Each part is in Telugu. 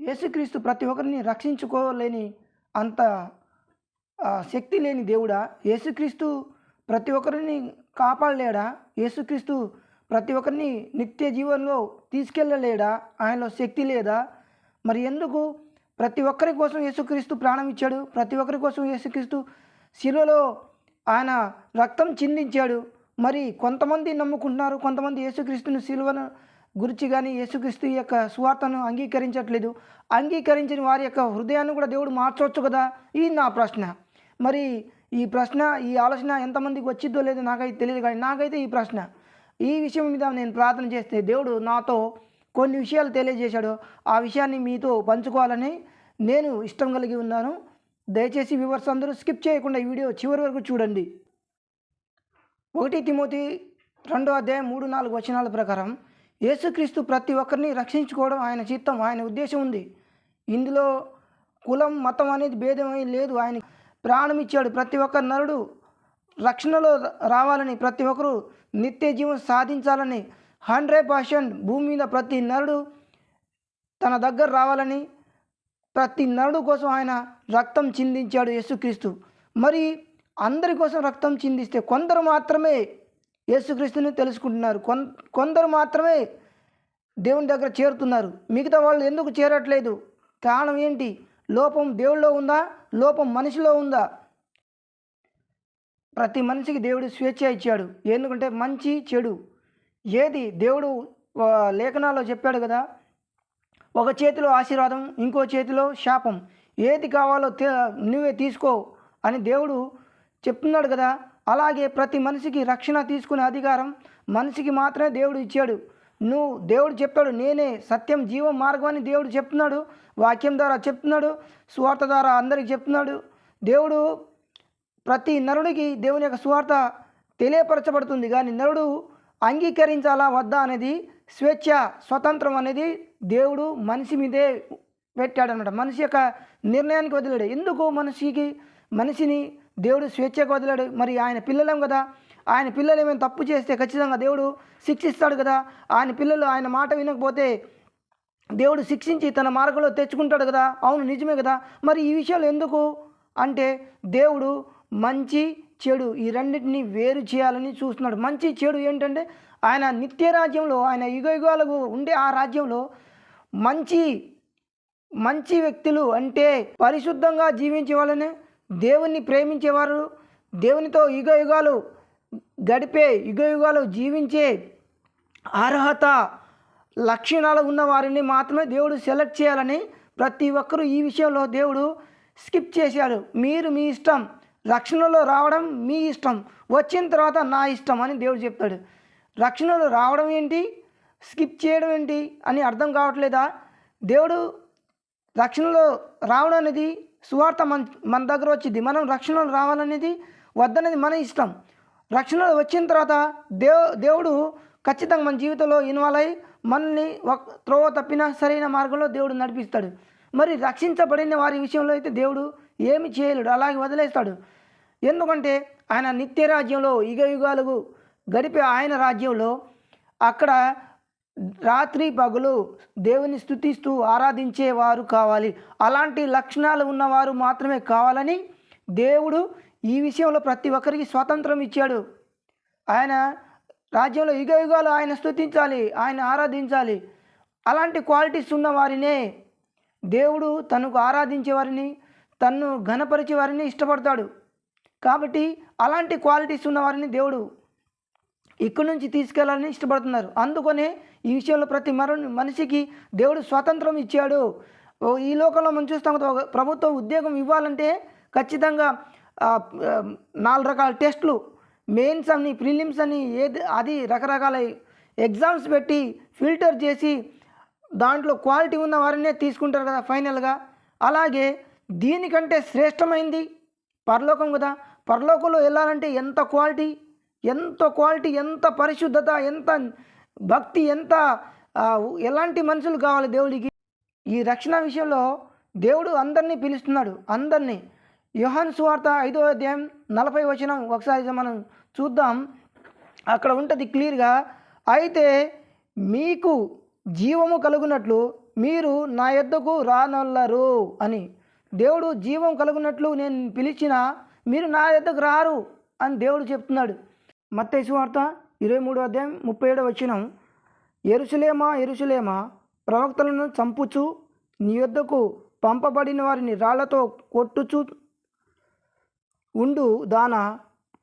యేసుక్రీస్తు ప్రతి ఒక్కరిని రక్షించుకోలేని అంత శక్తి లేని దేవుడా? యేసుక్రీస్తు ప్రతి ఒక్కరిని కాపాడలేడా? యేసుక్రీస్తు ప్రతి ఒక్కరిని నిత్య జీవనంలో తీసుకెళ్ళలేడా ఆయనలో శక్తి లేదా? మరి ఎందుకు ప్రతి ఒక్కరి కోసం యేసుక్రీస్తు ప్రాణం ఇచ్చాడు? ప్రతి ఒక్కరి కోసం యేసుక్రీస్తు శిలువలో ఆయన రక్తం చిందించాడు. మరి కొంతమంది నమ్ముకుంటున్నారు. కొంతమంది యేసుక్రీస్తుని శిలువను గురించి కానీ యేసుక్రీస్తు యొక్క సువార్తను అంగీకరించట్లేదు. అంగీకరించిన వారి యొక్క హృదయాన్ని కూడా దేవుడు మార్చవచ్చు కదా? ఇది నా ప్రశ్న. మరి ఈ ప్రశ్న ఈ ఆలోచన ఎంతమందికి వచ్చిద్దో లేదో నాకైతే తెలియదు కానీ నాకైతే ఈ ప్రశ్న. ఈ విషయం మీద నేను ప్రార్థన చేస్తే దేవుడు నాతో కొన్ని విషయాలు తెలియజేశాడు. ఆ విషయాన్ని మీతో పంచుకోవాలని నేను ఇష్టం కలిగి ఉన్నాను. దయచేసి వ్యూవర్స్ అందరూ స్కిప్ చేయకుండా ఈ వీడియో చివరి వరకు చూడండి. ఒకటి తిమోతి రెండో అధ్యాయం మూడు నాలుగు వచనాల ప్రకారం యేసుక్రీస్తు ప్రతి ఒక్కరిని రక్షించుకోవడం ఆయన చిత్తం ఆయన ఉద్దేశం ఉంది. ఇందులో కులం మతం అనేది భేదమై లేదు. ఆయన ప్రాణం ఇచ్చాడు. ప్రతి ఒక్క నరుడు రక్షణలో రావాలని ప్రతి ఒక్కరూ నిత్య జీవం సాధించాలని హండ్రెడ్ పర్సెంట్ భూమి మీద ప్రతి నరుడు తన దగ్గర రావాలని ప్రతి నరుడు కోసం ఆయన రక్తం చిందించాడు యేసుక్రీస్తు. మరి అందరి కోసం రక్తం చిందిస్తే కొందరు మాత్రమే యేసుక్రీస్తుని తెలుసుకుంటున్నారు. కొన్ కొందరు మాత్రమే దేవుని దగ్గర చేరుతున్నారు. మిగతా వాళ్ళు ఎందుకు చేరట్లేదు? కారణం ఏంటి? లోపం దేవుళ్ళో ఉందా? లోపం మనిషిలో ఉందా? ప్రతి మనిషికి దేవుడు స్వేచ్ఛ ఇచ్చాడు. ఎందుకంటే మంచి చెడు. ఏది? దేవుడు లేఖనాల్లో చెప్పాడు కదా ఒక చేతిలో ఆశీర్వాదం ఇంకో చేతిలో శాపం. ఏది కావాలో నువ్వే తీసుకో అని దేవుడు చెప్తున్నాడు కదా అలాగే ప్రతి మనిషికి రక్షణ తీసుకునే అధికారం మనిషికి మాత్రమే దేవుడు ఇచ్చాడు. నువ్వు దేవుడు చెప్తాడు నేనే సత్యం జీవం మార్గం అని దేవుడు చెప్తున్నాడు వాక్యం ద్వారా చెప్తున్నాడు స్వార్థ ద్వారా అందరికి చెప్తున్నాడు. దేవుడు ప్రతి నరుడికి దేవుని యొక్క సువార్త తెలియపరచబడుతుంది. కానీ నరుడు అంగీకరించాలా వద్దా అనేది స్వేచ్ఛ స్వతంత్రం అనేది దేవుడు మనిషి మీదే పెట్టాడనమాట మనిషి యొక్క నిర్ణయానికి వదిలాడు. ఎందుకు మనిషికి మనిషిని దేవుడు స్వేచ్ఛకు వదిలాడు. మరి ఆయన పిల్లలం కదా? ఆయన పిల్లలు ఏమైనా తప్పు చేస్తే ఖచ్చితంగా దేవుడు శిక్షిస్తాడు కదా? ఆయన పిల్లలు ఆయన మాట వినకపోతే దేవుడు శిక్షించి తన మార్గంలో తెచ్చుకుంటాడు కదా? అవును నిజమే కదా? మరి ఈ విషయాలు ఎందుకు? అంటే దేవుడు మంచి చెడు ఈ రెండింటిని వేరు చేయాలని చూస్తున్నాడు. మంచి చెడు ఏంటంటే ఆయన నిత్య రాజ్యంలో ఆయన యుగ యుగాలకు ఉండే ఆ రాజ్యంలో మంచి మంచి వ్యక్తులు అంటే పరిశుద్ధంగా జీవించే వాళ్ళని దేవుణ్ణి ప్రేమించేవారు దేవునితో యుగ యుగాలు గడిపే యుగ యుగాలు జీవించే అర్హత లక్షణాలు ఉన్న వారిని మాత్రమే దేవుడు సెలెక్ట్ చేయాలని ప్రతి ఒక్కరూ ఈ విషయంలో దేవుడు స్కిప్ చేశాడు మీరు మీ ఇష్టం రక్షణలో రావడం మీ ఇష్టం వచ్చిన తర్వాత నా ఇష్టం అని దేవుడు చెప్తాడు. రక్షణలో రావడం ఏంటి? స్కిప్ చేయడం ఏంటి? అని అర్థం కావట్లేదా? దేవుడు రక్షణలో రావడం అనేది సువార్త మన మన దగ్గర వచ్చింది. మనం రక్షణలో రావాలనేది వద్దనేది మన ఇష్టం. రక్షణలో వచ్చిన తర్వాత దేవ దేవుడు ఖచ్చితంగా మన జీవితంలో ఇన్వాల్వ్ అయ్యి మనల్ని ఒక త్రోవ తప్పిన సరైన మార్గంలో దేవుడు నడిపిస్తాడు. మరి రక్షించబడిన వారి విషయంలో అయితే దేవుడు ఏమి చేయలేడు. అలాగే వదిలేస్తాడు. ఎందుకంటే ఆయన నిత్య రాజ్యంలో యుగ యుగాలకు గడిపే ఆయన రాజ్యంలో అక్కడ రాత్రి పగులు దేవుని స్థుతిస్తూ ఆరాధించేవారు కావాలి. అలాంటి లక్షణాలు ఉన్నవారు మాత్రమే కావాలని దేవుడు ఈ విషయంలో ప్రతి ఒక్కరికి స్వాతంత్రం ఇచ్చాడు. ఆయన రాజ్యంలో యుగ యుగాలు ఆయన స్థుతించాలి ఆయన ఆరాధించాలి. అలాంటి క్వాలిటీస్ ఉన్న వారినే దేవుడు తనకు ఆరాధించే వారిని తన్ను ఘనపరిచే వారిని ఇష్టపడతాడు. కాబట్టి అలాంటి క్వాలిటీస్ ఉన్న వారిని దేవుడు ఇక్కడి నుంచి తీసుకెళ్ళాలని ఇష్టపడుతున్నారు. అందుకనే ఈ విషయంలో ప్రతి మర మనిషికి దేవుడు స్వాతంత్రం ఇచ్చాడు. ఈ లోకంలో మనం చూస్తాం కదా, ప్రభుత్వ ఉద్యోగం ఇవ్వాలంటే ఖచ్చితంగా నాలుగు రకాల టెస్టులు మెయిన్స్ అని ప్రిలిమ్స్ అని ఏది అది రకరకాల ఎగ్జామ్స్ పెట్టి ఫిల్టర్ చేసి దాంట్లో క్వాలిటీ ఉన్న వారినే తీసుకుంటారు కదా ఫైనల్గా. అలాగే దీనికంటే శ్రేష్టమైంది పరలోకం కదా. పరలోకంలో వెళ్ళాలంటే ఎంత క్వాలిటీ ఎంత క్వాలిటీ ఎంత పరిశుద్ధత ఎంత భక్తి ఎంత ఎలాంటి మనుషులు కావాలి దేవుడికి? ఈ రక్షణ విషయంలో దేవుడు అందరినీ పిలుస్తున్నాడు అందరినీ. యోహాన్ సువార్త ఐదో అధ్యాయం నలభై వచనం ఒకసారి మనం చూద్దాం. అక్కడ ఉంటుంది క్లియర్గా అయితే మీకు జీవము కలుగునట్లు మీరు నా యొద్దకు రానొల్లరు అని. దేవుడు జీవం కలుగునట్లు నేను పిలిచిన మీరు నా యొద్దకు రారు అని దేవుడు చెప్తున్నాడు. మత్తయి వార్త ఇరవై మూడో అధ్యాయం ముప్పై ఏడో వచ్చినం ఎరుసలేమా ఎరుసలేమా ప్రవక్తలను చంపుచు నీ యొద్దకు పంపబడిన వారిని రాళ్ళతో కొట్టుచు ఉండు దాన.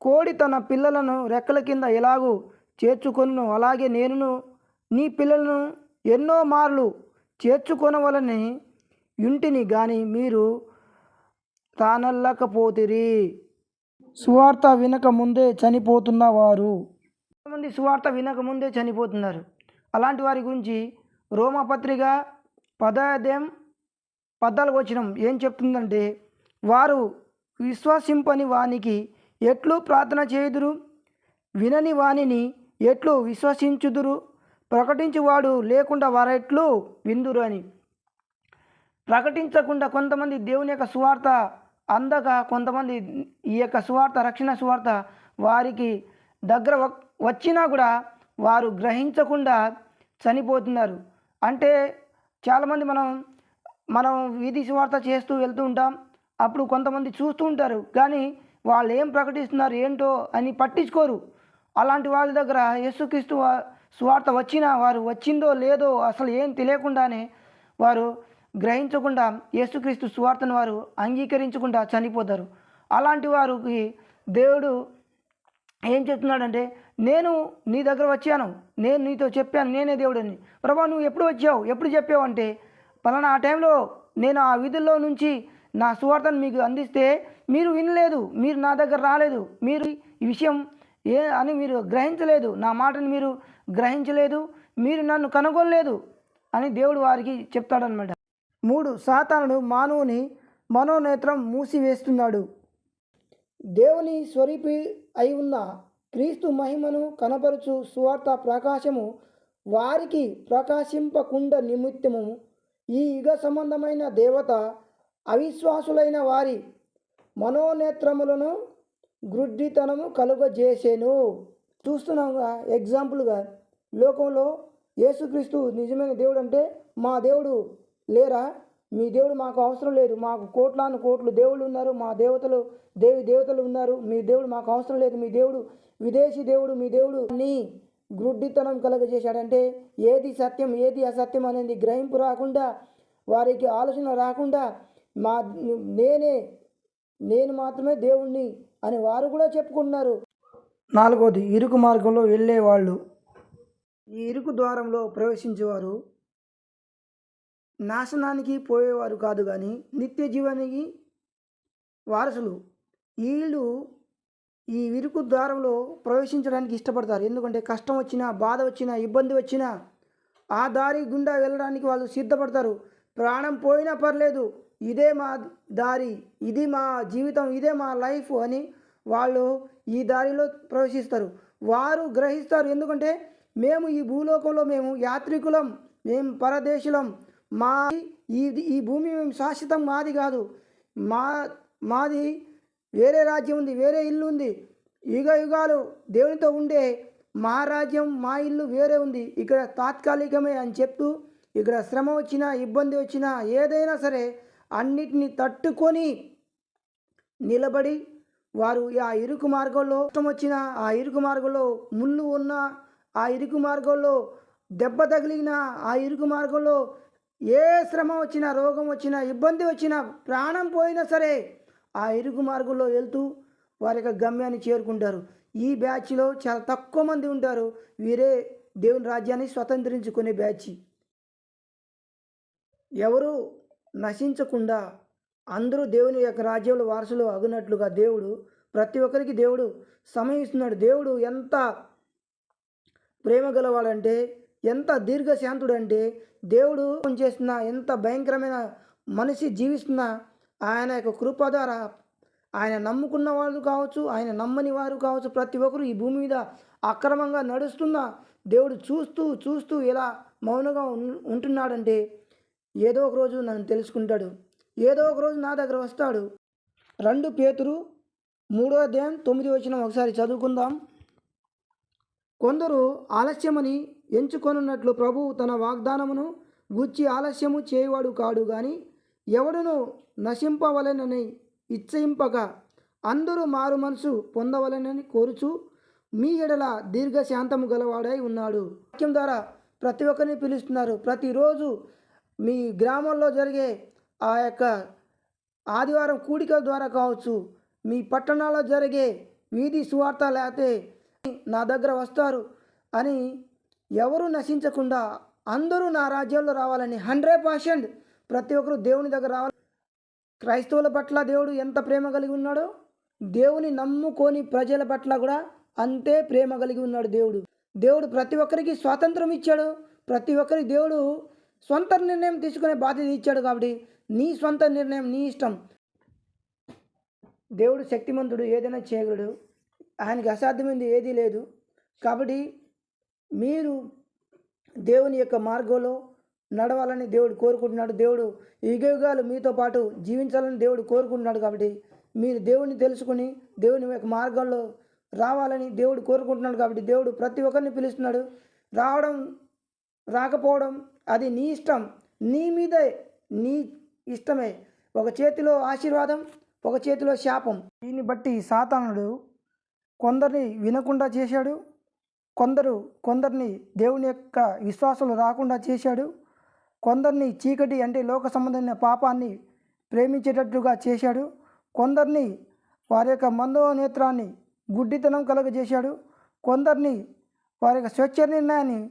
కోడి తన పిల్లలను రెక్కల కింద ఎలాగూ చేర్చుకొను అలాగే నేనును నీ పిల్లలను ఎన్నో మార్లు చేర్చుకొనవలని ఇంటిని కానీ మీరు తానల్లకపోతిరి సువార్త వినక ముందే చనిపోతున్న కొంతమంది సువార్త వినక ముందే చనిపోతున్నారు. అలాంటి వారి గురించి రోమపత్రిక పదార్థం పద్నాలుగు వచ్చినం ఏం చెప్తుందంటే వారు విశ్వసింపని వానికి ఎట్లు ప్రార్థన చేయుదురు? వినని వానిని ఎట్లు విశ్వసించుదురు? ప్రకటించువాడు లేకుండా వారెట్లు విందురు అని. ప్రకటించకుండా కొంతమంది దేవుని యొక్క సువార్త అందక కొంతమంది ఈ యొక్క సువార్త రక్షణ సువార్త వారికి దగ్గర వచ్చినా కూడా వారు గ్రహించకుండా చనిపోతున్నారు. అంటే చాలామంది మనం మనం వీధి సువార్త చేస్తూ వెళ్తూ ఉంటాం. అప్పుడు కొంతమంది చూస్తూ ఉంటారు. కానీ వాళ్ళు ఏం ప్రకటిస్తున్నారు ఏంటో అని పట్టించుకోరు. అలాంటి వాళ్ళ దగ్గర యేసుక్రీస్తు సువార్త వచ్చినా వారు వచ్చిందో లేదో అసలు ఏం తెలియకుండానే వారు గ్రహించకుండా యేసుక్రీస్తు సువార్తను వారు అంగీకరించకుండా చనిపోతారు. అలాంటి వారికి దేవుడు ఏం చెప్తున్నాడంటే నేను నీ దగ్గర వచ్చాను. నేను నీతో చెప్పాను. నేనే దేవుడని. ప్రభా నువ్వు ఎప్పుడు వచ్చావు? ఎప్పుడు చెప్పావు అంటే పలానా ఆ టైంలో నేను ఆ విధుల్లో నుంచి నా సువార్తను మీకు అందిస్తే మీరు వినలేదు. మీరు నా దగ్గర రాలేదు. మీరు ఈ విషయం ఏ అని మీరు గ్రహించలేదు. నా మాటను మీరు గ్రహించలేదు. మీరు నన్ను కనుగొనలేదు అని దేవుడు వారికి చెప్తాడనమాట మూడు సాతానుడు మానవుని మనోనేత్రం మూసివేస్తున్నాడు. దేవుని స్వరూపి అయి ఉన్న క్రీస్తు మహిమను కనపరుచు సువార్త ప్రకాశము వారికి ప్రకాశింపకుండా నిమిత్తము. ఈ యుగ సంబంధమైన దేవత అవిశ్వాసులైన వారి మనోనేత్రములను గ్రుడ్డితనము కలుగజేసేను. చూస్తున్నాముగా ఎగ్జాంపుల్గా లోకంలో యేసుక్రీస్తు నిజమైన దేవుడు అంటే మా దేవుడు లేరా? మీ దేవుడు మాకు అవసరం లేదు. మాకు కోట్లాను కోట్లు దేవుళ్ళు ఉన్నారు. మా దేవతలు దేవి దేవతలు ఉన్నారు. మీ దేవుడు మాకు అవసరం లేదు. మీ దేవుడు విదేశీ దేవుడు మీ దేవుడు నీ గ్రుడ్డితనం కలగజేశాడంటే ఏది సత్యం ఏది అసత్యం అనేది గ్రహింపు రాకుండా వారికి ఆలోచన రాకుండా మా నేనే నేను మాత్రమే దేవుణ్ణి అని వారు కూడా చెప్పుకుంటున్నారు. నాలుగోది ఇరుకు మార్గంలో వెళ్ళేవాళ్ళు. ఈ ఇరుకు ద్వారంలో ప్రవేశించేవారు నాశనానికి పోయేవారు కాదు కానీ నిత్య జీవానికి వారసులు. వీళ్ళు ఈ విరుకు ద్వారంలో ప్రవేశించడానికి ఇష్టపడతారు. ఎందుకంటే కష్టం వచ్చినా బాధ వచ్చినా ఇబ్బంది వచ్చినా ఆ దారి గుండా వెళ్ళడానికి వాళ్ళు సిద్ధపడతారు. ప్రాణం పోయినా పర్లేదు ఇదే మా దారి ఇది మా జీవితం ఇదే మా లైఫ్ అని వాళ్ళు ఈ దారిలో ప్రవేశిస్తారు. వారు గ్రహిస్తారు. ఎందుకంటే మేము ఈ భూలోకంలో మేము యాత్రికులం మేము పరదేశులం. మా ఈ ఈ భూమి మేము శాశ్వతం మాది కాదు. మా మాది వేరే రాజ్యం ఉంది వేరే ఇల్లు ఉంది. యుగ యుగాలు దేవునితో ఉండే మా రాజ్యం మా ఇల్లు వేరే ఉంది. ఇక్కడ తాత్కాలికమే అని చెప్తూ ఇక్కడ శ్రమ వచ్చినా ఇబ్బంది వచ్చినా ఏదైనా సరే అన్నిటిని తట్టుకొని నిలబడి వారు ఆ ఇరుకు మార్గంలో కష్టం వచ్చినా ఆ ఇరుకు మార్గంలో ముళ్ళు ఉన్న ఆ ఇరుకు మార్గంలో దెబ్బ తగిలిన ఆ ఇరుకు మార్గంలో ఏ శ్రమ వచ్చినా రోగం వచ్చినా ఇబ్బంది వచ్చినా ప్రాణం పోయినా సరే ఆ ఇరుగు మార్గంలో వెళ్తూ వారి యొక్క గమ్యాన్ని చేరుకుంటారు. ఈ బ్యాచ్లో చాలా తక్కువ మంది ఉంటారు. వీరే దేవుని రాజ్యాన్ని స్వతంత్రించుకునే బ్యాచ్. ఎవరు నశించకుండా అందరూ దేవుని యొక్క రాజ్యంలో వారసులు అగునట్లుగా దేవుడు ప్రతి ఒక్కరికి దేవుడు సమయం ఇస్తున్నాడు దేవుడు ఎంత ప్రేమ గలవాడంటే ఎంత దీర్ఘశాంతుడు అంటే దేవుడు చేస్తున్నా ఎంత భయంకరమైన మనిషి జీవిస్తున్నా ఆయన యొక్క కృప ద్వారా ఆయన నమ్ముకున్న వాళ్ళు కావచ్చు ఆయన నమ్మని వారు కావచ్చు ప్రతి ఒక్కరు ఈ భూమి మీద అక్రమంగా నడుస్తున్న దేవుడు చూస్తూ చూస్తూ ఇలా మౌనంగా ఉంటున్నాడంటే ఏదో ఒక రోజు నన్ను తెలుసుకుంటాడు. ఏదో ఒక రోజు నా దగ్గర వస్తాడు. రెండు పేతురు మూడో అధ్యాయం తొమ్మిది వచ్చిన ఒకసారి చదువుకుందాం. కొందరు ఆలస్యమని ఎంచుకొనున్నట్లు ప్రభువు తన వాగ్దానమును గుచ్చి ఆలస్యము చేయవాడు కాడు కానీ ఎవడును నశింపవలెనని ఇచ్చయింపక అందరూ మారు మనసు పొందవలెనని కోరుచు మీ ఎడల దీర్ఘశాంతము గలవాడై ఉన్నాడు. వాక్యం ద్వారా ప్రతి ఒక్కరిని పిలుస్తున్నారు. ప్రతిరోజు మీ గ్రామంలో జరిగే ఆ యొక్క ఆదివారం కూడికల ద్వారా కావచ్చు మీ పట్టణాల్లో జరిగే వీధి సువార్త లేకపోతే నా దగ్గర వస్తారు అని ఎవరు నశించకుండా అందరూ నా రాజ్యంలో రావాలని హండ్రెడ్ పర్సెంట్ ప్రతి ఒక్కరు దేవుని దగ్గర రావాలి. క్రైస్తవుల పట్ల దేవుడు ఎంత ప్రేమ కలిగి ఉన్నాడో దేవుని నమ్ముకొని ప్రజల పట్ల కూడా అంతే ప్రేమ కలిగి ఉన్నాడు దేవుడు. దేవుడు ప్రతి ఒక్కరికి స్వాతంత్రం ఇచ్చాడు. ప్రతి ఒక్కరికి దేవుడు సొంత నిర్ణయం తీసుకునే బాధ్యత ఇచ్చాడు కాబట్టి నీ సొంత నిర్ణయం నీ ఇష్టం. దేవుడు శక్తిమంతుడు ఏదైనా చేయగలడు. ఆయనకి అసాధ్యమైంది ఏదీ లేదు. కాబట్టి మీరు దేవుని యొక్క మార్గంలో నడవాలని దేవుడు కోరుకుంటున్నాడు. దేవుడు యుగయుగాలు మీతో పాటు జీవించాలని దేవుడు కోరుకుంటున్నాడు కాబట్టి మీరు దేవుని తెలుసుకుని దేవుని యొక్క మార్గంలో రావాలని దేవుడు కోరుకుంటున్నాడు కాబట్టి దేవుడు ప్రతి ఒక్కరిని పిలుస్తున్నాడు. రావడం రాకపోవడం అది నీ ఇష్టం. నీ మీదే నీ ఇష్టమే. ఒక చేతిలో ఆశీర్వాదం ఒక చేతిలో శాపం. దీన్ని బట్టి సాతానుడు కొందరిని వినకుండా చేశాడు. కొందరు కొందరిని దేవుని యొక్క విశ్వాసాలు రాకుండా చేశాడు. కొందరిని చీకటి అంటే లోక సంబంధమైన పాపాన్ని ప్రేమించేటట్లుగా చేశాడు. కొందరిని వారి యొక్క మనోనేత్రాన్ని గుడ్డితనం కలుగజేశాడు. కొందరిని వారి యొక్క స్వచ్ఛ నిర్ణయాన్ని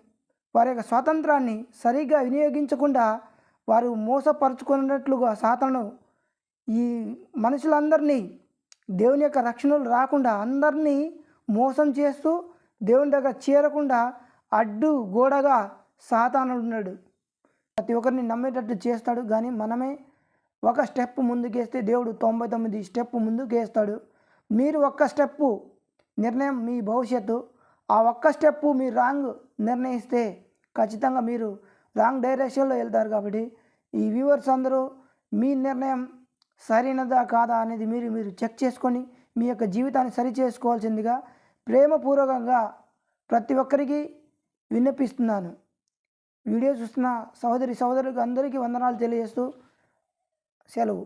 వారి యొక్క స్వాతంత్రాన్ని సరిగ్గా వినియోగించకుండా వారు మోసపరుచుకున్నట్లుగా సాతను ఈ మనుషులందరినీ దేవుని యొక్క రక్షణలు రాకుండా అందరినీ మోసం చేస్తూ దేవుని దగ్గర చేరకుండా అడ్డు గోడగా సాతానుడున్నాడు ప్రతి ఒక్కరిని నమ్మేటట్టు చేస్తాడు కానీ మనమే ఒక స్టెప్ ముందుకేస్తే దేవుడు తొంభై తొమ్మిది స్టెప్ ముందుకేస్తాడు. మీరు ఒక్క స్టెప్పు నిర్ణయం మీ భవిష్యత్తు ఆ ఒక్క స్టెప్పు మీరు రాంగ్ నిర్ణయిస్తే ఖచ్చితంగా మీరు రాంగ్ డైరెక్షన్లో వెళ్తారు కాబట్టి ఈ వ్యూవర్స్ అందరూ మీ నిర్ణయం సరైనదా కాదా అనేది మీరు మీరు చెక్ చేసుకొని మీ యొక్క జీవితాన్ని సరి చేసుకోవాల్సిందిగా ప్రేమపూర్వకంగా ప్రతి ఒక్కరికి విన్నపిస్తున్నాను. వీడియో చూస్తున్న సహోదరి సహోదరులకు అందరికీ వందనాలు తెలియజేస్తూ సెలవు.